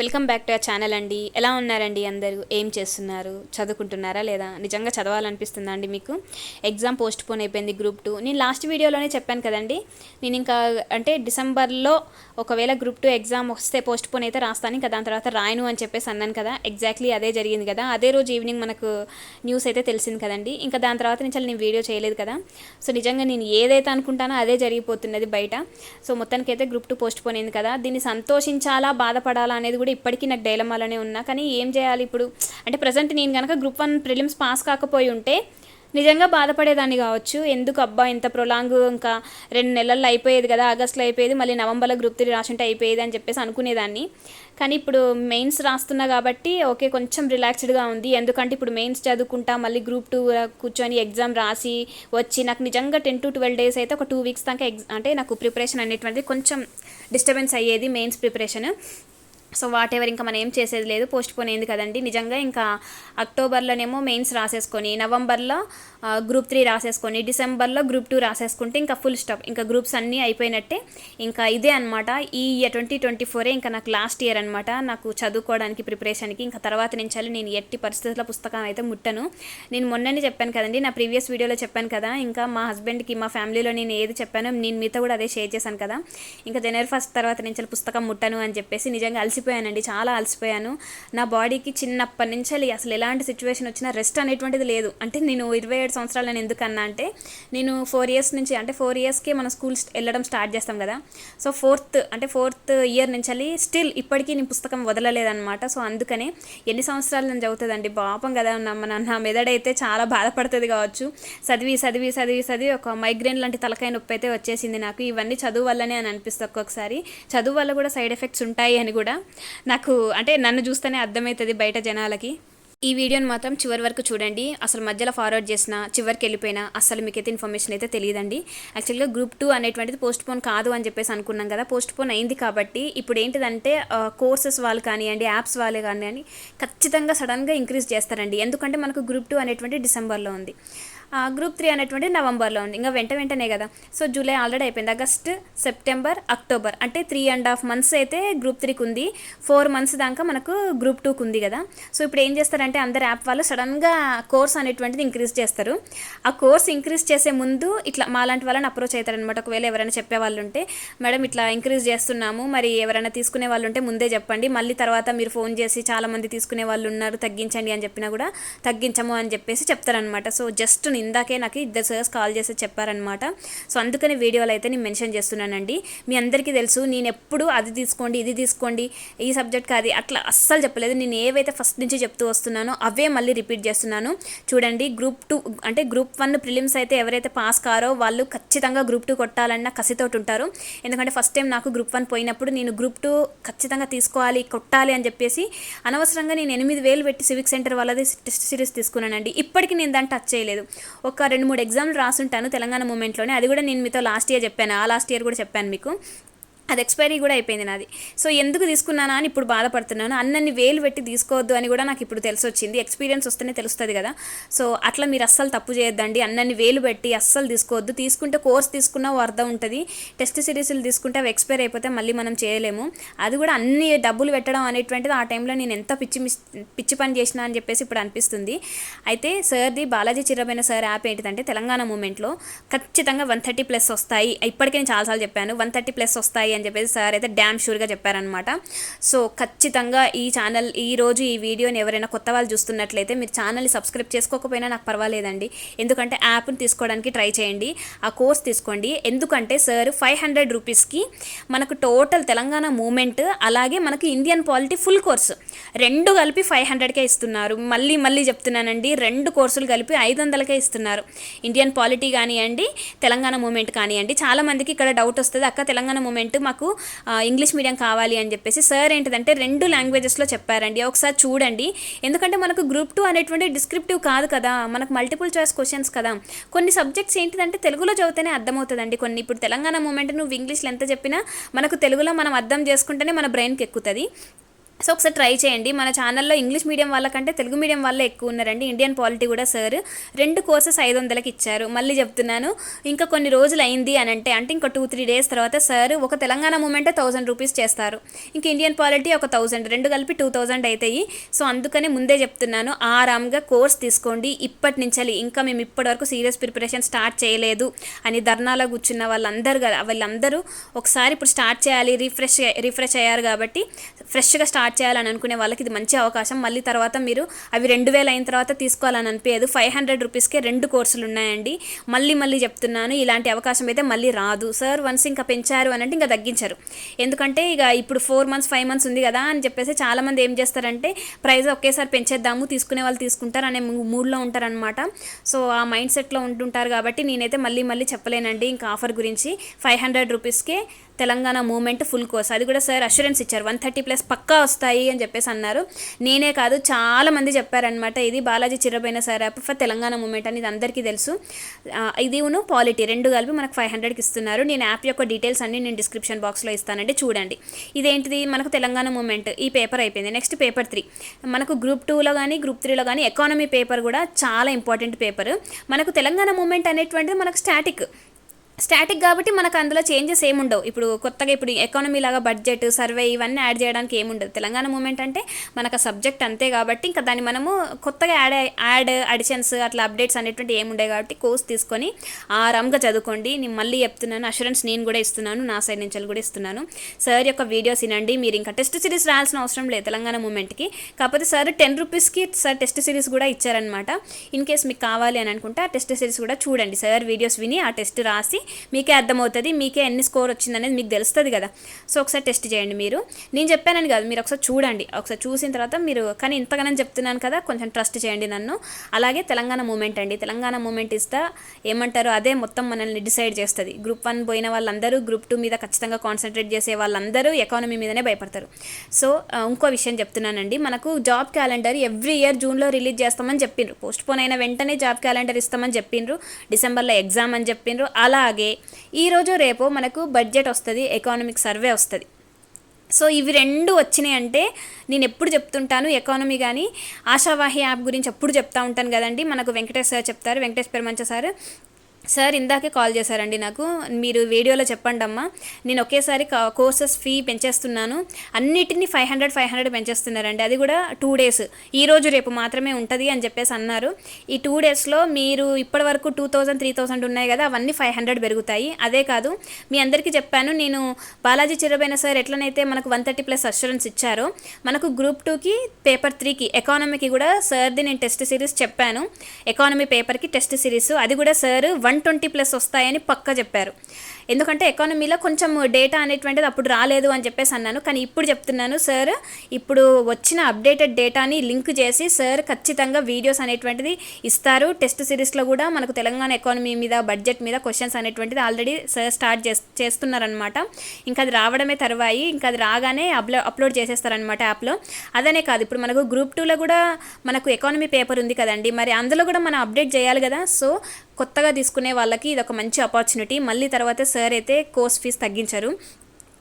Welcome back to ఆ channel అండి. ఎలా ఉన్నారండి అందరూ? ఏం చేస్తున్నారు? చదువుకుంటున్నారా లేదా? నిజంగా చదవాలనిపిస్తుందా అండి మీకు? ఎగ్జామ్ పోస్ట్ పోన్ అయిపోయింది గ్రూప్ టూ. నేను లాస్ట్ వీడియోలోనే చెప్పాను కదండి. నేను ఇంకా అంటే డిసెంబర్లో ఒకవేళ గ్రూప్ టూ ఎగ్జామ్ వస్తే పోస్ట్ పోన్ అయితే రాస్తాను. ఇంకా దాని తర్వాత రాయను అని చెప్పేసి అన్నాను కదా. ఎగ్జాక్ట్లీ అదే జరిగింది కదా. అదే రోజు ఈవినింగ్ మనకు న్యూస్ అయితే తెలిసింది కదండి. ఇంకా దాని తర్వాత నుంచి నేను వీడియో చేయలేదు కదా. సో నిజంగా నేను ఏదైతే అనుకుంటానో అదే జరిగిపోతున్నది బయట. సో మొత్తానికి అయితే గ్రూప్ టూ పోస్ట్ పోన్ అయింది కదా. దీన్ని సంతోషించాలా బాధపడాలా అనేది కూడా ఇప్పటికీ నాకు డైలమాలోనే ఉన్నా. కానీ ఏం చేయాలి ఇప్పుడు? అంటే ప్రజెంట్ నేను కనుక గ్రూప్ వన్ ప్రిలిమ్స్ పాస్ కాకపోయి ఉంటే నిజంగా బాధపడేదాన్ని కావచ్చు. ఎందుకు అబ్బా ఇంత ప్రొలాంగ్ ఇంకా రెండు నెలల్లో అయిపోయేది కదా ఆగస్ట్లో అయిపోయేది మళ్ళీ నవంబర్లో గ్రూప్ త్రీ రాసుంటే అయిపోయేది అని చెప్పేసి అనుకునేదాన్ని. కానీ ఇప్పుడు మెయిన్స్ రాస్తున్నా కాబట్టి ఓకే కొంచెం రిలాక్స్డ్గా ఉంది. ఎందుకంటే ఇప్పుడు మెయిన్స్ చదువుకుంటా మళ్ళీ గ్రూప్ టూ కూర్చొని ఎగ్జామ్ రాసి వచ్చి నాకు నిజంగా టెన్ టు ట్వెల్వ్ డేస్ అయితే ఒక టూ వీక్స్ దాకా ఎగ్జామ్ అంటే నాకు ప్రిపరేషన్ అనేటువంటిది కొంచెం డిస్టర్బెన్స్ అయ్యేది mains preparation. So whatever ఇంకా మనం ఏం చేసేది లేదు పోస్ట్ పోన్ అయింది కదండి. నిజంగా ఇంకా అక్టోబర్లోనేమో మెయిన్స్ రాసేసుకొని నవంబర్లో గ్రూప్ త్రీ రాసేసుకొని డిసెంబర్లో గ్రూప్ టూ రాసేసుకుంటే ఇంకా ఫుల్ స్టాప్ ఇంకా గ్రూప్స్ అన్నీ అయిపోయినట్టే ఇంకా ఇదే అనమాట ఈ ఇయర్ ట్వంటీ ట్వంటీ ఫోరే ఇంకా నాకు లాస్ట్ ఇయర్ అనమాట నాకు చదువుకోవడానికి ప్రిపరేషన్కి ఇంకా తర్వాత నుంచి నేను ఎట్టి పరిస్థితుల్లో పుస్తకం అయితే ముట్టను. నేను మొన్ననే చెప్పాను కదండి నా ప్రీవియస్ వీడియోలో చెప్పాను కదా ఇంకా మా హస్బెండ్కి మా ఫ్యామిలీలో నేను ఏది చెప్పానో నేను మీతో కూడా అదే షేర్ చేశాను కదా. ఇంకా జనవరి ఫస్ట్ తర్వాత నుంచి పుస్తకం ముట్టను అని చెప్పేసి నిజంగా అలసిపోయానండి చాలా అలసిపోయాను. నా బాడీకి చిన్నప్పటి నుంచి అసలు ఎలాంటి సిచ్యువేషన్ వచ్చినా రెస్ట్ అనేటువంటిది లేదు. అంటే నేను ఇరవై ఏడు సంవత్సరాలు నేను ఎందుకన్నా అంటే నేను ఫోర్ ఇయర్స్ నుంచి అంటే ఫోర్ ఇయర్స్కి మనం స్కూల్ వెళ్ళడం స్టార్ట్ చేస్తాం కదా. సో ఫోర్త్ అంటే ఫోర్త్ ఇయర్ నుంచి వెళ్ళి స్టిల్ ఇప్పటికీ నేను పుస్తకం వదలలేదన్నమాట. సో అందుకనే ఎన్ని సంవత్సరాలు నేను చదువుతుందండి పాపం కదా మన నా మెదడైతే చాలా బాధపడుతుంది కావచ్చు. చదివి చదివి చదివి చదివి ఒక మైగ్రేన్ లాంటి తలకాయ నొప్పి అయితే వచ్చేసింది నాకు. ఇవన్నీ చదువు వల్లనే అని అనిపిస్తుంది ఒక్కొక్కసారి. చదువు వల్ల కూడా సైడ్ ఎఫెక్ట్స్ ఉంటాయి అని కూడా నాకు అంటే నన్ను చూస్తేనే అర్థమవుతుంది బయట జనాలకి. ఈ వీడియోని మాత్రం చివరి వరకు చూడండి. అసలు మధ్యలో ఫార్వర్డ్ చేసిన చివరికి వెళ్ళిపోయినా అసలు మీకైతే ఇన్ఫర్మేషన్ అయితే తెలియదండి. యాక్చువల్గా గ్రూప్ టూ అనేటువంటిది పోస్ట్ పోన్ కాదు అని చెప్పేసి అనుకున్నాం కదా. పోస్ట్ పోన్ అయింది కాబట్టి ఇప్పుడు ఏంటిదంటే కోర్సెస్ వాళ్ళు కానివ్వండి యాప్స్ వాళ్ళే కానివ్వండి ఖచ్చితంగా సడన్గా ఇంక్రీజ్ చేస్తారండి. ఎందుకంటే మనకు గ్రూప్ టూ అనేటువంటి డిసెంబర్లో ఉంది. గ్రూప్ త్రీ అనేటువంటి నవంబర్లో ఉంది. ఇంకా వెంట వెంటనే కదా. సో జూలై ఆల్రెడీ అయిపోయింది. ఆగస్ట్ సెప్టెంబర్ అక్టోబర్ అంటే త్రీ అండ్ హాఫ్ మంత్స్ అయితే గ్రూప్ త్రీకి ఉంది ఫోర్ మంత్స్ దాకా మనకు గ్రూప్ టూకి ఉంది కదా. సో ఇప్పుడు ఏం చేస్తారంటే అందరు యాప్ వాళ్ళు సడన్గా కోర్స్ అనేటువంటిది ఇంక్రీజ్ చేస్తారు. ఆ కోర్స్ ఇంక్రీజ్ చేసే ముందు ఇట్లా మాలాంటి వాళ్ళని అప్రోచ్ అవుతారనమాట ఒకవేళ ఎవరైనా చెప్పే వాళ్ళు ఉంటే మేడం ఇట్లా ఇంక్రీజ్ చేస్తున్నాము. మరి ఎవరైనా తీసుకునే వాళ్ళు ఉంటే ముందే చెప్పండి. మళ్ళీ తర్వాత మీరు ఫోన్ చేసి చాలామంది తీసుకునే వాళ్ళు ఉన్నారు. తగ్గించండి అని చెప్పినా కూడా తగ్గించము అని చెప్పేసి చెప్తారనమాట సో జస్ట్ ఇందాకే నాకు ఇద్దరు సర్స్ కాల్ చేసి చెప్పారనమాట సో అందుకని వీడియోలో అయితే నేను మెన్షన్ చేస్తున్నానండి. మీ అందరికీ తెలుసు నేను ఎప్పుడు అది తీసుకోండి ఇది తీసుకోండి ఈ సబ్జెక్ట్ కాదు అట్లా అస్సలు చెప్పలేదు. నేను ఏవైతే ఫస్ట్ నుంచి చెప్తూ వస్తున్నానో అవే మళ్ళీ రిపీట్ చేస్తున్నాను. చూడండి గ్రూప్ టూ అంటే గ్రూప్ వన్ ప్రిలిమ్స్ అయితే ఎవరైతే పాస్ కారో వాళ్ళు ఖచ్చితంగా గ్రూప్ టూ కొట్టాలన్న కసితోటి ఉంటారు. ఎందుకంటే ఫస్ట్ టైం నాకు గ్రూప్ వన్ పోయినప్పుడు నేను గ్రూప్ టూ ఖచ్చితంగా తీసుకోవాలి కొట్టాలి అని చెప్పేసి అనవసరంగా నేను ఎనిమిది వేలు పెట్టి సివిక్ సెంటర్ వాళ్ళది టెస్ట్ సిరీస్ తీసుకున్నానండి. ఇప్పటికీ నేను దాన్ని టచ్ చేయలేదు. ఒక రెండు మూడు ఎగ్జామ్లు రాసుంటాను తెలంగాణ మూమెంట్లోనే అది కూడా నేను మీతో లాస్ట్ ఇయర్ చెప్పాను. ఆ లాస్ట్ ఇయర్ కూడా చెప్పాను మీకు. అది ఎక్స్పైరీ కూడా అయిపోయింది నాది. సో ఎందుకు తీసుకున్నానా అని ఇప్పుడు బాధపడుతున్నాను. అన్నన్ని వేలు పెట్టి తీసుకోవద్దు అని కూడా నాకు ఇప్పుడు తెలిసి వచ్చింది ఎక్స్పీరియన్స్ వస్తేనే తెలుస్తుంది కదా. సో అట్లా మీరు అస్సలు తప్పు చేయొద్దండి. అన్నన్ని వేలు పెట్టి అస్సలు తీసుకోవద్దు. తీసుకుంటే కోర్స్ తీసుకున్నా అర్థం ఉంటుంది. టెస్ట్ సిరీస్లు తీసుకుంటే అవి ఎక్స్పైర్ అయిపోతే మళ్ళీ మనం చేయలేము. అది కూడా అన్ని డబ్బులు పెట్టడం అనేటువంటిది ఆ టైంలో నేను ఎంత పిచ్చి మిస్ పిచ్చి పని చేసినా అని చెప్పేసి ఇప్పుడు అనిపిస్తుంది. అయితే సార్ది బాలాజీ చిరబైన సార్ యాప్ ఏంటిదంటే తెలంగాణ మూమెంట్లో ఖచ్చితంగా వన్ థర్టీ ప్లస్ వస్తాయి. ఇప్పటికే నేను చాలాసార్లు చెప్పాను. వన్ థర్టీ ప్లస్ వస్తాయి అని చెప్పేసి సార్ అయితే డ్యామ్ షూర్గా చెప్పారనమాట సో ఖచ్చితంగా ఈ ఛానల్ ఈ రోజు ఈ వీడియోని ఎవరైనా కొత్త వాళ్ళు చూస్తున్నట్లయితే మీరు ఛానల్ని సబ్స్క్రైబ్ చేసుకోకపోయినా నాకు పర్వాలేదండి. ఎందుకంటే యాప్ని తీసుకోవడానికి ట్రై చేయండి ఆ కోర్స్ తీసుకోండి. ఎందుకంటే సార్ ఫైవ్ హండ్రెడ్ రూపీస్కి మనకు టోటల్ తెలంగాణ మూమెంట్ అలాగే మనకు ఇండియన్ పాలిటీ ఫుల్ కోర్స్ రెండు కలిపి ఫైవ్ హండ్రెడ్కే ఇస్తున్నారు. మళ్ళీ మళ్ళీ చెప్తున్నానండి రెండు కోర్సులు కలిపి ఐదు వందలకే ఇస్తున్నారు. ఇండియన్ పాలిటీ కానివ్వండి తెలంగాణ మూమెంట్ కానివ్వండి చాలామందికి ఇక్కడ డౌట్ వస్తుంది అక్క తెలంగాణ మూమెంట్ మాకు ఇంగ్లీష్ మీడియం కావాలి అని చెప్పేసి సార్ ఏంటిదంటే రెండు లాంగ్వేజెస్లో చెప్పారండి. ఒకసారి చూడండి. ఎందుకంటే మనకు గ్రూప్ టూ అనేటువంటి డిస్క్రిప్టివ్ కాదు కదా. మనకు మల్టిపుల్ చాయిస్ క్వశ్చన్స్ కదా. కొన్ని సబ్జెక్ట్స్ ఏంటిదంటే తెలుగులో చదివితేనే అర్థమవుతుందండి కొన్ని. ఇప్పుడు తెలంగాణ మూమెంట్ నువ్వు ఇంగ్లీష్లో ఎంత చెప్పినా మనకు తెలుగులో మనం అర్థం చేసుకుంటేనే మన బ్రెయిన్కి ఎక్కుతుంది. సో ఒకసారి ట్రై చేయండి. మన ఛానల్లో ఇంగ్లీష్ మీడియం వాళ్ళకంటే తెలుగు మీడియం వాళ్ళే ఎక్కువ ఉన్నారండి. ఇండియన్ పాలిటీ కూడా సార్ రెండు కోర్సెస్ ఐదు వందలకి ఇచ్చారు. మళ్ళీ చెప్తున్నాను ఇంకా కొన్ని రోజులు అయింది అని అంటే అంటే ఇంకా టూ త్రీ డేస్ తర్వాత సార్ ఒక తెలంగాణ మూమెంటే థౌసండ్ రూపీస్ చేస్తారు. ఇంకా ఇండియన్ పాలిటీ ఒక థౌసండ్ రెండు కలిపి టూ థౌసండ్ అవుతాయి సో అందుకనే ముందే చెప్తున్నాను ఆరామ్గా కోర్స్ తీసుకోండి. ఇప్పటి నుంచి ఇంకా మేము ఇప్పటివరకు సీరియస్ ప్రిపరేషన్ స్టార్ట్ చేయలేదు అని ధర్నాలో కూర్చున్న వాళ్ళందరూ కదా వాళ్ళందరూ ఒకసారి ఇప్పుడు స్టార్ట్ చేయాలి రిఫ్రెష్ రిఫ్రెష్ అయ్యారు కాబట్టి ఫ్రెష్గా స్టార్ట్ చేయాలని అనుకునే వాళ్ళకి ఇది మంచి అవకాశం. మళ్ళీ తర్వాత మీరు అవి రెండు వేలు అయిన తర్వాత తీసుకోవాలని అనిపించదు. ఫైవ్ హండ్రెడ్ రూపీస్కే రెండు కోర్సులు ఉన్నాయండి. మళ్ళీ మళ్ళీ చెప్తున్నాను ఇలాంటి అవకాశం అయితే మళ్ళీ రాదు. సార్ వన్స్ ఇంకా పెంచారు అని అంటే ఇంకా తగ్గించారు. ఎందుకంటే ఇక ఇప్పుడు ఫోర్ మంత్స్ ఫైవ్ మంత్స్ ఉంది కదా అని చెప్పేసి చాలామంది ఏం చేస్తారంటే ప్రైస్ ఒకేసారి పెంచేద్దాము తీసుకునే వాళ్ళు తీసుకుంటారు అనే మూడ్లో ఉంటారనమాట సో ఆ మైండ్ సెట్లో ఉంటుంటారు కాబట్టి నేనైతే మళ్ళీ మళ్ళీ చెప్పలేనండి. ఇంకా ఆఫర్ గురించి ఫైవ్ హండ్రెడ్ రూపీస్కే తెలంగాణ మూమెంట్ ఫుల్ కోర్స్. అది కూడా సార్ అష్యూరెన్స్ ఇచ్చారు. వన్ థర్టీ ప్లస్ పక్కా వస్తాయి అని చెప్పేసి అన్నారు. నేనే కాదు చాలా మంది చెప్పారనమాట ఇది Balaji Chirabaina sir app for Telangana movement అని ఇది అందరికీ తెలుసు. ఇది ఉను పాలిటీ. రెండు కలిపి మనకు ఫైవ్ హండ్రెడ్కి ఇస్తున్నారు. నేను యాప్ యొక్క డీటెయిల్స్ అన్ని నేను డిస్క్రిప్షన్ బాక్స్లో ఇస్తానండి చూడండి. ఇదేంటిది? మనకు తెలంగాణ మూమెంట్. ఈ పేపర్ అయిపోయింది. Next paper three. మనకు గ్రూప్ టూలో కానీ గ్రూప్ త్రీలో కానీ ఎకానమీ పేపర్ కూడా చాలా ఇంపార్టెంట్ పేపర్. మనకు తెలంగాణ మూమెంట్ అనేటువంటిది మనకు స్టాటిక్. స్టాటిక్ కాబట్టి మనకు అందులో చేంజెస్ ఏముండవు ఇప్పుడు కొత్తగా ఇప్పుడు ఎకానమీ లాగా బడ్జెట్ సర్వే ఇవన్నీ యాడ్ చేయడానికి ఏముండదు తెలంగాణ మూమెంట్ అంటే మనకు సబ్జెక్ట్ అంతే కాబట్టి ఇంకా దాన్ని మనము కొత్తగా యాడ్ యాడ్ అడిషన్స్ అట్లా అప్డేట్స్ అనేటువంటి ఏముండే కాబట్టి కోర్స్ తీసుకొని ఆరామ్గా చదువుకోండి. నేను మళ్ళీ చెప్తున్నాను అష్యూరెన్స్ నేను కూడా ఇస్తున్నాను నా సైడ్ నుంచి కూడా ఇస్తున్నాను. సార్ యొక్క వీడియోస్ వినండి. మీరు ఇంకా టెస్ట్ సిరీస్ రాయాల్సిన అవసరం లేదు తెలంగాణ మూమెంట్కి కాకపోతే సార్ టెన్ రూపీస్కి సార్ టెస్ట్ సిరీస్ కూడా ఇచ్చారనమాట ఇన్ కేస్ మీకు కావాలి అని అనుకుంటే ఆ టెస్ట్ సిరీస్ కూడా చూడండి. సార్ వీడియోస్ విని ఆ టెస్ట్ రాసి మీకే అర్థమవుతుంది మీకే ఎన్ని స్కోర్ వచ్చింది అనేది మీకు తెలుస్తుంది కదా. సో ఒకసారి టెస్ట్ చేయండి మీరు. నేను చెప్పానని కాదు మీరు ఒకసారి చూడండి. ఒకసారి చూసిన తర్వాత మీరు కానీ ఇంతగానే చెప్తున్నాను కదా కొంచెం ట్రస్ట్ చేయండి నన్ను. అలాగే తెలంగాణ మూమెంట్ అండి. తెలంగాణ మూమెంట్ ఇస్తా ఏమంటారు అదే మొత్తం మనల్ని డిసైడ్ చేస్తుంది. గ్రూప్ వన్ పోయిన వాళ్ళందరూ గ్రూప్ టూ మీద ఖచ్చితంగా కాన్సన్ట్రేట్ చేసే వాళ్ళందరూ ఎకానమీ మీదనే భయపడతారు. సో ఇంకో విషయం చెప్తున్నానండి. మనకు జాబ్ క్యాలెండర్ ఎవ్రీ ఇయర్ జూన్లో రిలీజ్ చేస్తామని చెప్పిండ్రు. పోస్ట్ పోన్ అయిన వెంటనే జాబ్ క్యాలెండర్ ఇస్తామని చెప్పిండ్రు. డిసెంబర్లో ఎగ్జామ్ అని చెప్పిండ్రు. అలాగే ఈరోజు రేపు మనకు బడ్జెట్ వస్తుంది ఎకానమిక్ సర్వే వస్తుంది. సో ఇవి రెండు వచ్చినాయి అంటే నేను ఎప్పుడు చెప్తుంటాను ఎకానమీ కానీ ఆశావాహి యాప్ గురించి ఎప్పుడు చెప్తా ఉంటాను కదండి. మనకు వెంకటేష్ సార్ చెప్తారు వెంకటేష్ పెరమంచ సార్. సార్ ఇందాకే కాల్ చేశారండి నాకు. మీరు వీడియోలో చెప్పండి అమ్మా. నేను ఒకేసారి కోర్సెస్ ఫీ పెంచేస్తున్నాను. అన్నిటినీ ఫైవ్ హండ్రెడ్ ఫైవ్ హండ్రెడ్ పెంచేస్తున్నారండి. అది కూడా టూ డేస్. ఈ రోజు రేపు మాత్రమే ఉంటుంది అని చెప్పేసి అన్నారు. ఈ టూ డేస్లో మీరు ఇప్పటి వరకు టూ థౌజండ్ త్రీ థౌసండ్ ఉన్నాయి కదా అవన్నీ ఫైవ్ హండ్రెడ్ పెరుగుతాయి. అదే కాదు మీ అందరికీ చెప్పాను నేను బాలాజీ చిరబైన సార్ ఎట్లనైతే మనకు వన్ థర్టీ ప్లస్ అష్యూరెన్స్ ఇచ్చారో మనకు గ్రూప్ టూకి పేపర్ త్రీకి ఎకానమీకి కూడా సార్ది నేను టెస్ట్ సిరీస్ చెప్పాను. ఎకానమీ పేపర్కి టెస్ట్ సిరీస్. అది కూడా సార్ వన్ ట్వంటీ ప్లస్ వస్తాయని పక్క చెప్పారు. ఎందుకంటే ఎకానమీలో కొంచెం డేటా అనేటువంటిది అప్పుడు రాలేదు అని చెప్పేసి అన్నాను. కానీ ఇప్పుడు చెప్తున్నాను సార్ ఇప్పుడు వచ్చిన అప్డేటెడ్ డేటాని లింక్ చేసి సార్ ఖచ్చితంగా వీడియోస్ అనేటువంటిది ఇస్తారు. టెస్ట్ సిరీస్లో కూడా మనకు తెలంగాణ ఎకానమీ మీద బడ్జెట్ మీద క్వశ్చన్స్ అనేటువంటిది ఆల్రెడీ సార్ స్టార్ట్ చేస్ చేస్తున్నారనమాట ఇంకా అది రావడమే తర్వాయి. ఇంకా అది రాగానే అప్లో అప్లోడ్ చేసేస్తారనమాట యాప్లో అదనే కాదు ఇప్పుడు మనకు గ్రూప్ టూలో కూడా మనకు ఎకానమీ పేపర్ ఉంది కదండి. మరి అందులో కూడా మనం అప్డేట్ చేయాలి కదా. సో కొత్తగా తీసుకునే వాళ్ళకి ఇది ఒక మంచి ఆపర్చునిటీ మళ్ళీ తర్వాత సార్ అయితే కోర్స్ ఫీజు తగ్గించరు.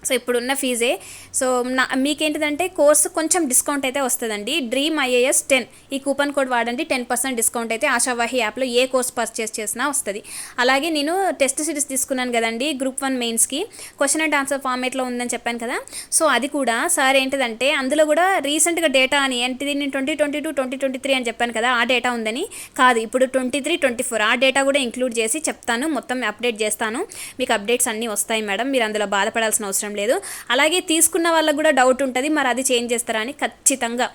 సో ఇప్పుడున్న ఫీజే. సో నా మీకేంటిదంటే కోర్సు కొంచెం డిస్కౌంట్ అయితే వస్తుందండి. Dream IAS ten. ఈ కూపన్ కోడ్ వాడండి టెన్ పర్సెంట్ డిస్కౌంట్ అయితే ఆశావాహి యాప్లో ఏ కోర్స్ పర్చేస్ చేసినా వస్తుంది. అలాగే నేను టెస్ట్ సిరీస్ తీసుకున్నాను కదండి గ్రూప్ వన్ మెయిన్స్కి. క్వశ్చన్ అండ్ ఆన్సర్ ఫార్మేట్లో ఉందని చెప్పాను కదా. సో అది కూడా సార్ ఏంటిదంటే అందులో కూడా రీసెంట్గా డేటా అని ఏంటిది నేను twenty twenty two twenty twenty three అని చెప్పాను కదా ఆ డేటా ఉందని. కాదు ఇప్పుడు ట్వంటీ త్రీ ట్వంటీ ఫోర్. ఆ డేటా కూడా ఇంక్లూడ్ చేసి చెప్తాను మొత్తం అప్డేట్ చేస్తాను. మీకు అప్డేట్స్ అన్నీ వస్తాయి మేడం మీరు అందులో బాధపడాల్సిన అవసరం లేదు. అలాగే తీసుకున్న వాళ్ళకు కూడా డౌట్ ఉంటుంది. మరి అది చేంజ్ చేస్తారా అని ఖచ్చితంగా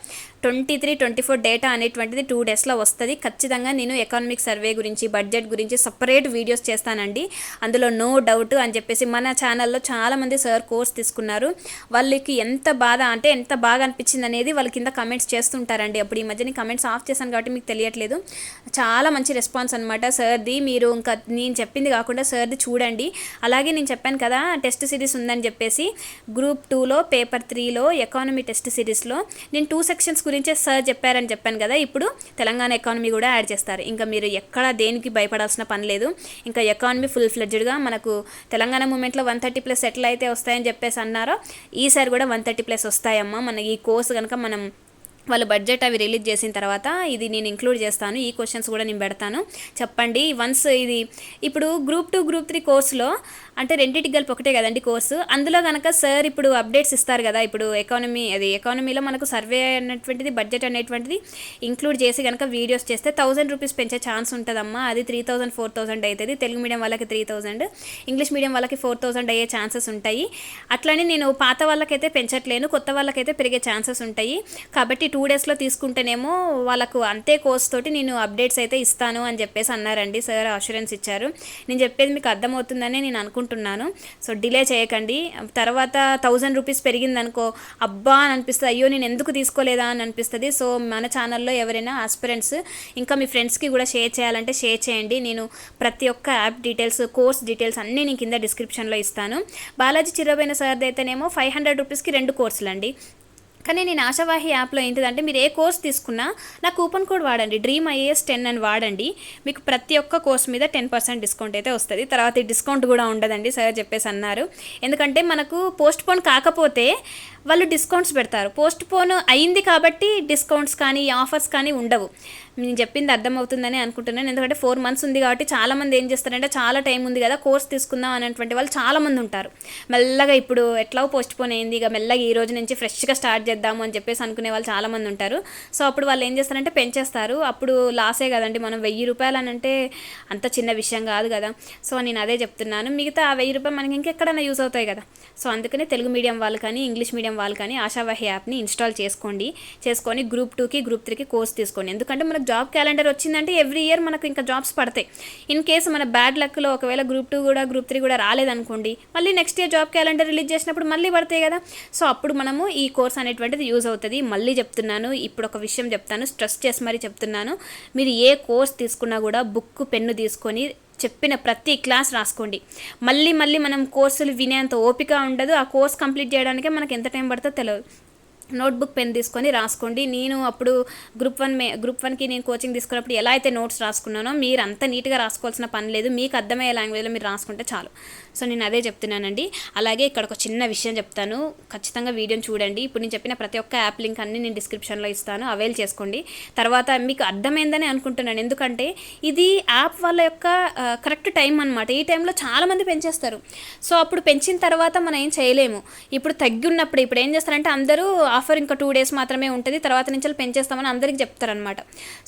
twenty three twenty four data అనేటువంటిది టూ డేస్లో వస్తుంది. ఖచ్చితంగా నేను ఎకానమిక్ సర్వే గురించి బడ్జెట్ గురించి సపరేట్ వీడియోస్ చేస్తానండి. అందులో నో డౌట్ అని చెప్పేసి మన ఛానల్లో చాలామంది సార్ కోర్స్ తీసుకున్నారు. వాళ్ళకి ఎంత బాధ అంటే ఎంత బాగా అనిపించింది అనేది వాళ్ళ కింద కమెంట్స్ చేస్తుంటారండి. అప్పుడు ఈ మధ్యని కమెంట్స్ ఆఫ్ చేశాను కాబట్టి మీకు తెలియట్లేదు. చాలా మంచి రెస్పాన్స్ అనమాట సార్ది మీరు ఇంకా నేను చెప్పింది కాకుండా సార్ది చూడండి. అలాగే నేను చెప్పాను కదా టెస్ట్ సిరీస్ ఉందని చెప్పేసి గ్రూప్ టూలో పేపర్ త్రీలో ఎకానమీ టెస్ట్ సిరీస్లో నేను టూ సెక్షన్స్ గురించే సార్ చెప్పారని చెప్పాను కదా ఇప్పుడు తెలంగాణ ఎకానమీ కూడా యాడ్ చేస్తారు. ఇంకా మీరు ఎక్కడ దేనికి భయపడాల్సిన పని లేదు. ఇంకా ఎకానమీ ఫుల్ ఫ్లెడ్జ్డ్గా మనకు తెలంగాణ మూమెంట్లో వన్ థర్టీ ప్లస్ ఎట్లా అయితే వస్తాయని చెప్పేసి అన్నారో ఈసారి కూడా వన్ థర్టీ ప్లస్ వస్తాయమ్మా. మన ఈ కోర్స్ కనుక మనం వాళ్ళు బడ్జెట్ అవి రిలీజ్ చేసిన తర్వాత ఇది నేను ఇంక్లూడ్ చేస్తాను. ఈ క్వశ్చన్స్ కూడా నేను పెడతాను. చెప్పండి వన్స్ ఇది ఇప్పుడు గ్రూప్ టూ గ్రూప్ త్రీ కోర్సులో అంటే రెండింటికి కలిపి ఒకటే కదండి కోర్సు. అందులో కనుక సార్ ఇప్పుడు అప్డేట్స్ ఇస్తారు కదా ఇప్పుడు ఎకానమీ అది ఎకానమీలో మనకు సర్వే అనేటువంటిది బడ్జెట్ అనేటువంటిది ఇంక్లూడ్ చేసి కనుక వీడియోస్ చేస్తే థౌసండ్ రూపీస్ పెంచే ఛాన్స్ ఉంటుందమ్మా. అది త్రీ థౌసండ్ ఫోర్ థౌసండ్ అవుతుంది తెలుగు మీడియం వాళ్ళకి త్రీ థౌసండ్ ఇంగ్లీష్ మీడియం వాళ్ళకి ఫోర్ థౌసండ్ అయ్యే ఛాన్సెస్ ఉంటాయి. అట్లనే నేను పాత వాళ్ళకైతే పెంచట్లేను కొత్త వాళ్ళకైతే పెరిగే ఛాన్సెస్ ఉంటాయి. కాబట్టి టూ డేస్లో తీసుకుంటేనేమో వాళ్ళకు అంతే కోర్స్ తోటి నేను అప్డేట్స్ అయితే ఇస్తాను అని చెప్పేసి అన్నారండి సార్ అష్యూరెన్స్ ఇచ్చారు. నేను చెప్పేది మీకు అర్థమవుతుందని నేను అనుకుంటున్నాను సో డిలే చేయకండి. తర్వాత థౌజండ్ రూపీస్ పెరిగిందనుకో అబ్బా అని అనిపిస్తుంది అయ్యో నేను ఎందుకు తీసుకోలేదా అని అనిపిస్తుంది. సో మన ఛానల్లో ఎవరైనా ఆస్పిరెంట్స్ ఇంకా మీ ఫ్రెండ్స్కి కూడా షేర్ చేయాలంటే షేర్ చేయండి. నేను ప్రతి ఒక్క యాప్ డీటెయిల్స్ కోర్స్ డీటెయిల్స్ అన్నీ నేను కింద డిస్క్రిప్షన్లో ఇస్తాను. బాలాజీ చిరబైన సార్ది అయితేనేమో ఫైవ్ హండ్రెడ్ రూపీస్కి రెండు కోర్సులు అండి కానీ నేను ఆశావాహి యాప్లో ఏంటిదంటే మీరు ఏ కోర్స్ తీసుకున్నా నా కూపన్ కోడ్ వాడండి. డ్రీమ్ ఐఏఎస్ టెన్ అని వాడండి. మీకు ప్రతి ఒక్క కోర్స్ మీద టెన్ పర్సెంట్ డిస్కౌంట్ అయితే వస్తుంది. తర్వాత ఈ డిస్కౌంట్ కూడా ఉండదండి సార్ చెప్పేసి అన్నారు. ఎందుకంటే మనకు పోస్ట్ పోన్ కాకపోతే వాళ్ళు డిస్కౌంట్స్ పెడతారు. పోస్ట్ పోన్ అయింది కాబట్టి డిస్కౌంట్స్ కానీ ఆఫర్స్ కానీ ఉండవు. నేను చెప్పింది అర్థమవుతుందని అనుకుంటున్నాను. ఎందుకంటే ఫోర్ మంత్స్ ఉంది కాబట్టి చాలామంది ఏం చేస్తారంటే చాలా టైం ఉంది కదా కోర్స్ తీసుకుందాం అనేటువంటి వాళ్ళు చాలామంది ఉంటారు. మెల్లగా ఇప్పుడు ఎట్లా పోస్ట్ పోన్ అయింది ఇక మెల్లగా ఈ రోజు నుంచి ఫ్రెష్గా స్టార్ట్ చేద్దాము అని చెప్పేసి అనుకునే వాళ్ళు చాలామంది ఉంటారు. సో అప్పుడు వాళ్ళు ఏం చేస్తారంటే పెంచేస్తారు. అప్పుడు లాసే కదండి మనం వెయ్యి రూపాయలు అని అంటే అంత చిన్న విషయం కాదు కదా. సో నేను అదే చెప్తున్నాను. మిగతా ఆ వెయ్యి రూపాయలు మనకి ఇంకెక్కడైనా యూస్ అవుతాయి కదా. సో అందుకనే తెలుగు మీడియం వాళ్ళు కానీ ఇంగ్లీష్ మీడియం వాళ్ళు కానీ ఆశావాహి యాప్ని ఇన్స్టాల్ చేసుకోండి. చేసుకొని గ్రూప్ టూకి గ్రూప్ త్రీకి కోర్స్ తీసుకోండి. ఎందుకంటే మనకు జాబ్ క్యాలెండర్ వచ్చిందంటే ఎవ్రీ ఇయర్ మనకు ఇంకా జాబ్స్ పడతాయి. ఇన్ కేసు మన బ్యాడ్ లక్లో ఒకవేళ గ్రూప్ టూ కూడా గ్రూప్ త్రీ కూడా రాలేదనుకోండి మళ్ళీ next year job calendar release చేసినప్పుడు మళ్ళీ పడతాయి కదా. సో అప్పుడు మనము ఈ కోర్స్ అనేటువంటిది యూజ్ అవుతుంది. మళ్ళీ చెప్తున్నాను ఇప్పుడు ఒక విషయం చెప్తాను స్ట్రెస్ చేసి మరీ చెప్తున్నాను. మీరు ఏ కోర్స్ తీసుకున్నా కూడా బుక్ పెన్ను తీసుకొని చెప్పిన ప్రతి క్లాస్ రాసుకోండి. మళ్ళీ మళ్ళీ మనం కోర్సులు వినేంత ఓపిక ఉండదు. ఆ కోర్స్ కంప్లీట్ చేయడానికే మనకి ఎంత టైం పడుతుందో తెలియదు నోట్బుక్ పెన్ తీసుకొని రాసుకోండి. నేను అప్పుడు గ్రూప్ వన్ మే గ్రూప్ వన్కి నేను కోచింగ్ తీసుకున్నప్పుడు ఎలా అయితే నోట్స్ రాసుకున్నానో మీరు అంత నీట్గా రాసుకోవాల్సిన పని లేదు. మీకు అర్థమయ్యే లాంగ్వేజ్లో మీరు రాసుకుంటే చాలు. సో నేను అదే చెప్తున్నానండి. అలాగే ఇక్కడ ఒక చిన్న విషయం చెప్తాను. ఖచ్చితంగా వీడియోని చూడండి. ఇప్పుడు నేను చెప్పిన ప్రతి ఒక్క యాప్ లింక్ అన్ని నేను డిస్క్రిప్షన్లో ఇస్తాను. అవైల్ చేసుకోండి. తర్వాత మీకు అర్థమైందని అనుకుంటున్నాను. ఎందుకంటే ఇది యాప్ వాళ్ళ యొక్క కరెక్ట్ టైం అనమాట ఈ టైంలో చాలామంది పెంచేస్తారు. సో అప్పుడు పెంచిన తర్వాత మనం ఏం చేయలేము. ఇప్పుడు తగ్గి ఉన్నప్పుడు ఇప్పుడు ఏం చేస్తారంటే అందరూ ఆఫర్ ఇంకా టూ డేస్ మాత్రమే ఉంటుంది. తర్వాత నుంచి పెంచేస్తామని అందరికి చెప్తారనమాట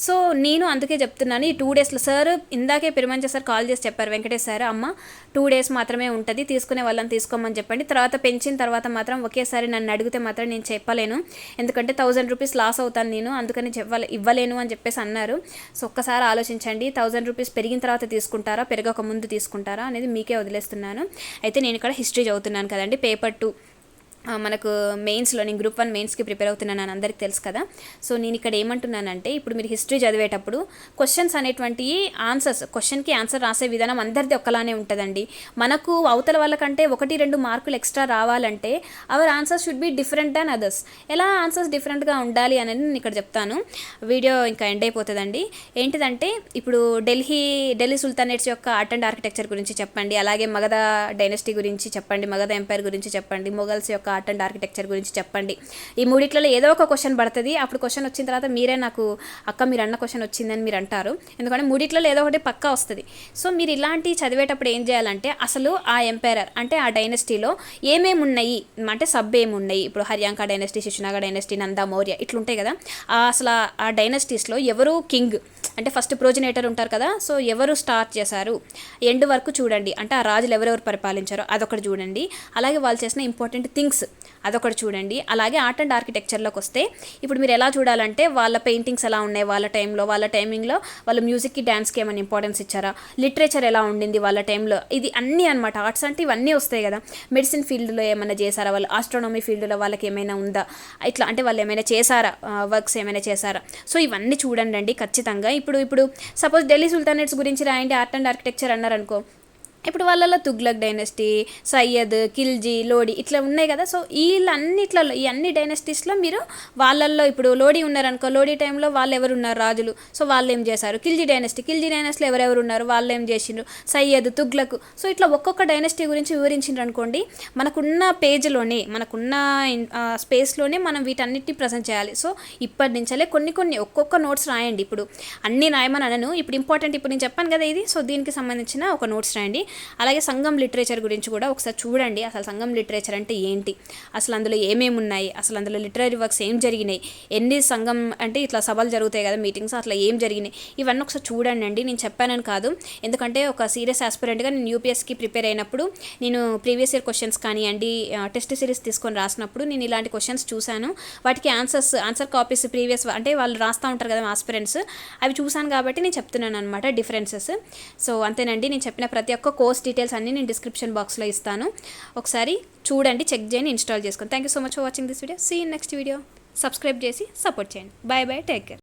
సో నేను అందుకే చెప్తున్నాను ఈ టూ డేస్లో సార్ ఇందాకే పెరుమంచ సార్ కాల్ చేసి చెప్పారు వెంకటేష్ సార్ అమ్మ టూ డేస్ మాత్రమే ఉంటుంది తీసుకునే వాళ్ళని తీసుకోమని చెప్పండి. తర్వాత పెంచిన తర్వాత మాత్రం ఒకేసారి నన్ను అడిగితే మాత్రం నేను చెప్పలేను. ఎందుకంటే థౌజండ్ రూపీస్ లాస్ అవుతాను నేను అందుకని చెప్పాలి ఇవ్వలేను అని చెప్పేసి అన్నారు. సో ఒక్కసారి ఆలోచించండి థౌజండ్ రూపీస్ పెరిగిన తర్వాత తీసుకుంటారా పెరగక ముందు తీసుకుంటారా అనేది మీకే వదిలేస్తున్నాను. అయితే నేను ఇక్కడ హిస్టరీ చదువుతున్నాను కదండి పేపర్ టూ. మనకు మెయిన్స్లో నేను గ్రూప్ వన్ మెయిన్స్కి ప్రిపేర్ అవుతున్నాను అని అందరికీ తెలుసు కదా. సో నేను ఇక్కడ ఏమంటున్నానంటే ఇప్పుడు మీరు హిస్టరీ చదివేటప్పుడు క్వశ్చన్స్ అనేటువంటివి ఆన్సర్స్ క్వశ్చన్కి ఆన్సర్ రాసే విధానం అందరిది ఒక్కలానే ఉంటుందండి. మనకు అవతల వాళ్ళకంటే ఒకటి రెండు మార్కులు ఎక్స్ట్రా రావాలంటే our answers should be different than others ఎలా ఆన్సర్స్ డిఫరెంట్గా ఉండాలి అనేది నేను ఇక్కడ చెప్తాను. వీడియో ఇంకా ఎండ్ అయిపోతుందండి. ఏంటిదంటే ఇప్పుడు ఢిల్లీ ఢిల్లీ సుల్తానేట్స్ యొక్క ఆర్ట్ అండ్ ఆర్కిటెక్చర్ గురించి చెప్పండి అలాగే మగధ డైనస్టీ గురించి చెప్పండి మగధ ఎంపైర్ గురించి చెప్పండి మొఘల్స్ యొక్క ఆర్ట్ అండ్ ఆర్కిటెక్చర్ గురించి చెప్పండి. ఈ మూడిట్లలో ఏదో ఒక క్వశ్చన్ పడుతుంది. అప్పుడు క్వశ్చన్ వచ్చిన తర్వాత మీరే నాకు అక్క మీరు అన్న క్వశ్చన్ వచ్చిందని మీరు అంటారు. ఎందుకంటే మూడిట్లలో ఏదో ఒకటి పక్కా వస్తుంది. సో మీరు ఇలాంటి చదివేటప్పుడు ఏం చేయాలంటే అసలు ఆ ఎంపైరర్ అంటే ఆ డైనస్టీలో ఏమేమి ఉన్నాయి అంటే సబ్ ఏమి ఉన్నాయి ఇప్పుడు హర్యాంక డైనస్టీ శిశునాగ డైనస్టీ నందా మౌర్య ఇట్లుంటాయి కదా. అసలు ఆ- ఆ డైనస్టీస్లో ఎవరు కింగ్? అంటే ఫస్ట్ ప్రోజినేటర్ ఉంటారు కదా సో ఎవరు స్టార్ట్ చేశారు? ఎండ్ వరకు చూడండి. అంటే ఆ రాజులు ఎవరెవరు పరిపాలించారో అదొకటి చూడండి. అలాగే వాళ్ళు చేసిన ఇంపార్టెంట్ థింగ్స్ అదొకటి చూడండి. అలాగే ఆర్ట్ అండ్ ఆర్కిటెక్చర్లోకి వస్తే ఇప్పుడు మీరు ఎలా చూడాలంటే వాళ్ళ పెయింటింగ్స్ ఎలా ఉన్నాయి వాళ్ళ టైంలో వాళ్ళ టైమింగ్లో వాళ్ళ మ్యూజిక్కి డ్యాన్స్కి ఏమైనా ఇంపార్టెన్స్ ఇచ్చారా? లిటరేచర్ ఎలా ఉండింది వాళ్ళ టైంలో ఇది అన్నీ అనమాట ఆర్ట్స్ అంటే ఇవన్నీ వస్తాయి కదా. మెడిసిన్ ఫీల్డ్లో ఏమైనా చేశారా వాళ్ళు? ఆస్ట్రానమీ ఫీల్డ్లో వాళ్ళకి ఏమైనా ఉందా? ఇట్లా అంటే వాళ్ళు ఏమైనా చేశారా? వర్క్స్ ఏమైనా చేశారా? సో ఇవన్నీ చూడండి అండి ఖచ్చితంగా. ఇప్పుడు ఇప్పుడు సపోజ్ ఢిల్లీ సుల్తానేట్స్ గురించి రాయండి ఆర్ట్ అండ్ ఆర్కిటెక్చర్ అన్నారనుకో. ఇప్పుడు వాళ్ళలో తుగ్లక్ డైనస్టీ సయ్యద్ ఖిల్జీ లోడి ఇట్లా ఉన్నాయి కదా. సో వీళ్ళన్నిట్లలో ఈ అన్ని డైనస్టీస్లో మీరు వాళ్ళల్లో ఇప్పుడు లోడి ఉన్నారనుకో లోడి టైంలో వాళ్ళు ఎవరు ఉన్నారు? రాజులు. సో వాళ్ళు ఏం చేశారు? ఖిల్జీ డైనస్టీ. ఖిల్జీ డైనస్టీలో ఎవరెవరు ఉన్నారు? వాళ్ళు ఏం చేసిండ్రు? సయ్యద్ తుగ్లక్. సో ఇట్లా ఒక్కొక్క డైనస్టీ గురించి వివరించిండ్రు అనుకోండి మనకున్న పేజ్లోనే మనకున్న స్పేస్లోనే మనం వీటన్నిటిని ప్రజెంట్ చేయాలి. సో ఇప్పటి నుంచే కొన్ని కొన్ని ఒక్కొక్క నోట్స్ రాయండి. ఇప్పుడు అన్ని రాయమని అనను. ఇప్పుడు ఇంపార్టెంట్ ఇప్పుడు నేను చెప్పాను కదా ఇది. సో దీనికి సంబంధించిన ఒక నోట్స్ రాయండి. అలాగే సంఘం లిటరేచర్ గురించి కూడా ఒకసారి చూడండి. అసలు సంఘం లిటరేచర్ అంటే ఏంటి? అసలు అందులో ఏమేమి ఉన్నాయి? అసలు అందులో లిటరీ వర్క్స్ ఏం జరిగినాయి? ఎన్ని సంఘం అంటే ఇట్లా సభలు జరుగుతాయి కదా మీటింగ్స్ అట్లా ఏం జరిగినాయి? ఇవన్నీ ఒకసారి చూడండి అండి. నేను చెప్పానని కాదు. ఎందుకంటే ఒక సీరియస్ ఆస్పిరెంట్గా నేను యూపీఎస్కి ప్రిపేర్ అయినప్పుడు నేను ప్రీవియస్ ఇయర్ క్వశ్చన్స్ కానివ్వండి టెస్ట్ సిరీస్ తీసుకొని రాసినప్పుడు నేను ఇలాంటి క్వశ్చన్స్ చూశాను. వాటికి ఆన్సర్స్ ఆన్సర్ కాపీస్ ప్రీవియస్ అంటే వాళ్ళు రాస్తూ ఉంటారు కదా ఆస్పిరెంట్స్. అవి చూశాను కాబట్టి నేను చెప్తున్నాను అనమాట డిఫరెన్సెస్. సో అంతేనండి. నేను చెప్పిన ప్రతి ఒక్క కోర్స్ డీటెయిల్స్ అన్నీ నేను డిస్క్రిప్షన్ బాక్స్లో ఇస్తాను. ఒకసారి చూడండి చెక్ చేయండి ఇన్స్టాల్ చేసుకోండి. Thank you so much for watching this video see next video subscribe చేసి సపోర్ట్ చేయండి. Bye bye take care